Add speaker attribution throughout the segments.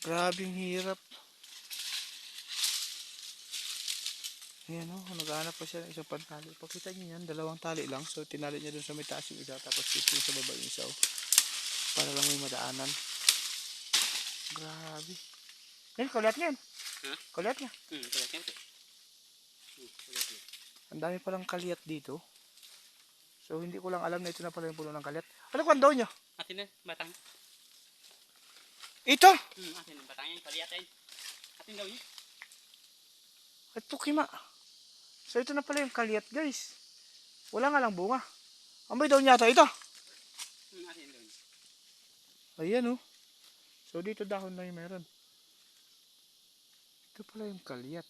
Speaker 1: Grabe hirap. Ayan o, oh, naghahanap pa siya ng isang pantali. Pakita niyo yan, dalawang tali lang. So, tinali niya dun sa may taas yung isa, tapos dito sa baba yung isa. oh. Para lang may madaanan. Grabe. Yan, kulat niya yan.
Speaker 2: Ha?
Speaker 1: Kulat niya.
Speaker 2: Hmm, kulat yan. Hmm, kulat yan.
Speaker 1: Ang dami palang kalyat dito. So, hindi ko lang alam na ito na pala yung puno ng kalyat. Ano kung daw niya?
Speaker 2: Atin na, batang.
Speaker 1: Ito!
Speaker 2: Hmm, atin na, batang yan. Kaliatan. Atin daw yun.
Speaker 1: Ito kima. So, ito na pala yung kalyat, guys. Wala nga lang bunga. Amoy daw niya ito.
Speaker 2: Hmm, atin daw yun.
Speaker 1: Ayan oh. So dito dahon na yung meron. Ito pala yung kalyat.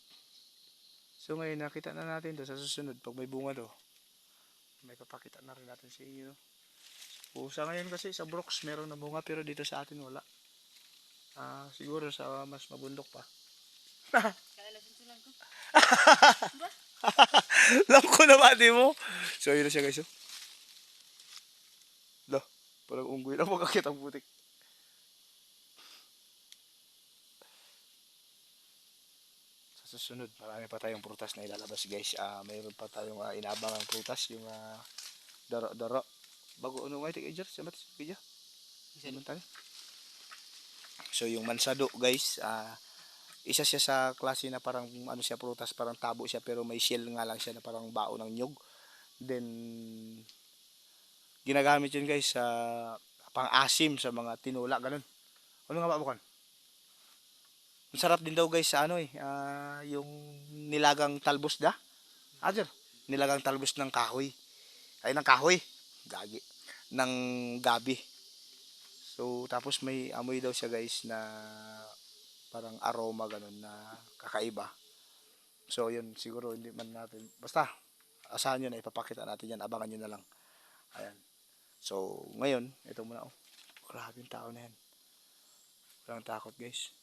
Speaker 1: So ngayon nakita na natin to sa susunod pag may bunga do. May papakita na rin natin sa inyo. So, sa ngayon kasi sa Brooks meron na bunga pero dito sa atin wala. Ah, siguro sa mas mabundok pa. Alam ko na ba, di mo? So, yun na siya, guys. Oh. Lo, parang unggoy lang makakita ang putik. Sa susunod, marami pa tayong prutas na ilalabas, guys. Ah, mayroon pa tayong uh, inabangang prutas, yung uh, daro-daro. Bago ano nga ito, Ejar? Sabat, Ejar? Sabat tayo. So, yung mansado, guys, ah, isa siya sa klase na parang ano siya prutas, parang tabo siya pero may shell nga lang siya na parang bao ng nyug. Then ginagamit yun guys sa pang-asim sa mga tinula ganun. Ano nga ba bukan? Masarap din daw guys sa ano eh, ah, yung nilagang talbos da. Ajer, nilagang talbos ng kahoy. Ay ng kahoy. Gagi. Ng gabi. So tapos may amoy daw siya guys na parang aroma ganun na kakaiba. So yun siguro hindi man natin basta asahan nyo na ipapakita natin yan abangan nyo na lang. Ayan. So ngayon ito muna oh. Grabe yung tao na yan. Walang takot guys.